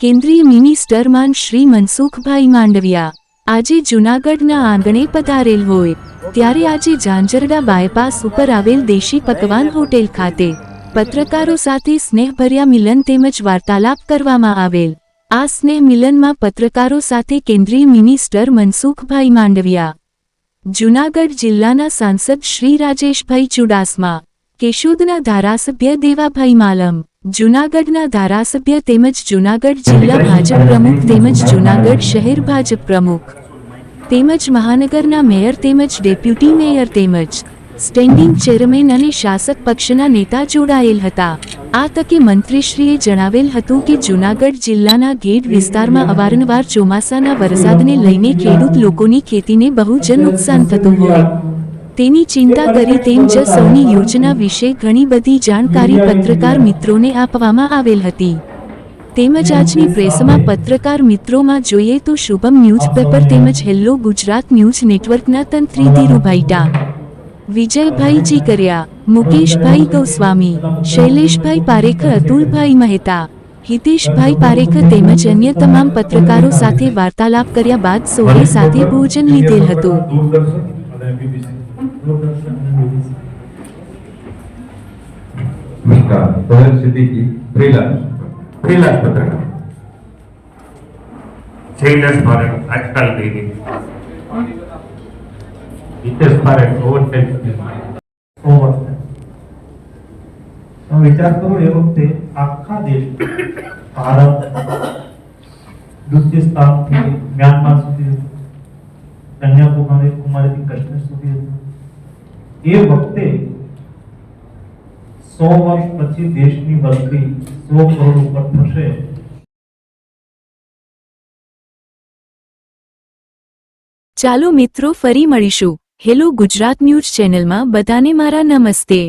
કેન્દ્રીય મિનિસ્ટરમાન શ્રી મનસુખભાઈ માંડવિયા. આજે જૂનાગઢના આંગણે પધારેલ હોય, ત્યારે આજે ઝાંઝરડા બાયપાસ ઉપર આવેલ દેશી પકવાન હોટેલ ખાતે પત્રકારો સાથે સ્નેહભર્યા મિલન તેમજ વાર્તાલાપ કરવામાં આવેલ. આ સ્નેહ મિલનમાં પત્રકારો સાથે કેન્દ્રીય મિનિસ્ટર મનસુખભાઈ માંડવિયા. જૂનાગઢ જિલ્લાના સાંસદ શ્રી રાજેશભાઈ ચુડાસમા, કેશોદના ધારાસભ્ય દેવાભાઈ માલમ જૂનાગઢના ધારાસભ્ય તેમજ જૂનાગઢ જિલ્લા ભાજપ પ્રમુખ તેમજ જૂનાગઢ શહેર ભાજપ પ્રમુખ તેમજ મહાનગરના મેયર તેમજ ડેપ્યુટી મેયર તેમજ સ્ટેન્ડિંગ ચેરમેન અને શાસક પક્ષના નેતા જોડાયેલ હતા. આ તકે મંત્રીશ્રીએ જણાવેલ હતું કે જૂનાગઢ જિલ્લાના ગેડ વિસ્તારમાં અવારનવાર ચોમાસાના વરસાદને લઈને ખેડૂત લોકોની ખેતીને બહુ જ નુકસાન થતું હોય. તેની ચિંતા કરી તેમ જ સૌની યોજના વિશે ઘણી બધી જાણકારી પત્રકાર મિત્રોને. આપવામાં આવેલ હતી. તેમજ આજની પ્રેસમાં પત્રકાર મિત્રોમાં જોઈએ તો શુભમ ન્યૂઝપેપર તેમજ હેલ્લો ગુજરાત ન્યૂઝ નેટવર્કના તંત્રી ધીરુભાઈટા વિજયભાઈ જી કર્યા મુકેશભાઈ ગૌસ્વામી શૈલેષભાઈ પારેખ અતુલભાઈ મહેતા હિતેશભાઈ પારેખ તેમજ અન્ય તમામ પત્રકારો સાથે વાર્તાલાપ કર્યા બાદ સૌએ સાથે ભોજન લીધેલ હતું. नमस्कार सदर सिद्दीकी फ्रीलांस ફ્રીલાન્સ પત્રકાર શૈલેષ પારેખ આજકાલ દૈનિક Hitesh Parekh over time so વર્ષ થયા. તમે વિચાર કરો એ વખતે આખા દેશ ભારત દુધ્યસ્તાનથી મ્યાનમાર સુધી હતું. કન્યાકુમારી કુમારીથી કાશ્મીર સુધી હતું. એ વખતે સો વર્ષ પછી દેશની વસ્તી સો કરોડ ઉપર થશે. ચાલો મિત્રો ફરી મળીશું. હેલો ગુજરાત ન્યૂઝ ચેનલમાં બધાને મારા નમસ્તે.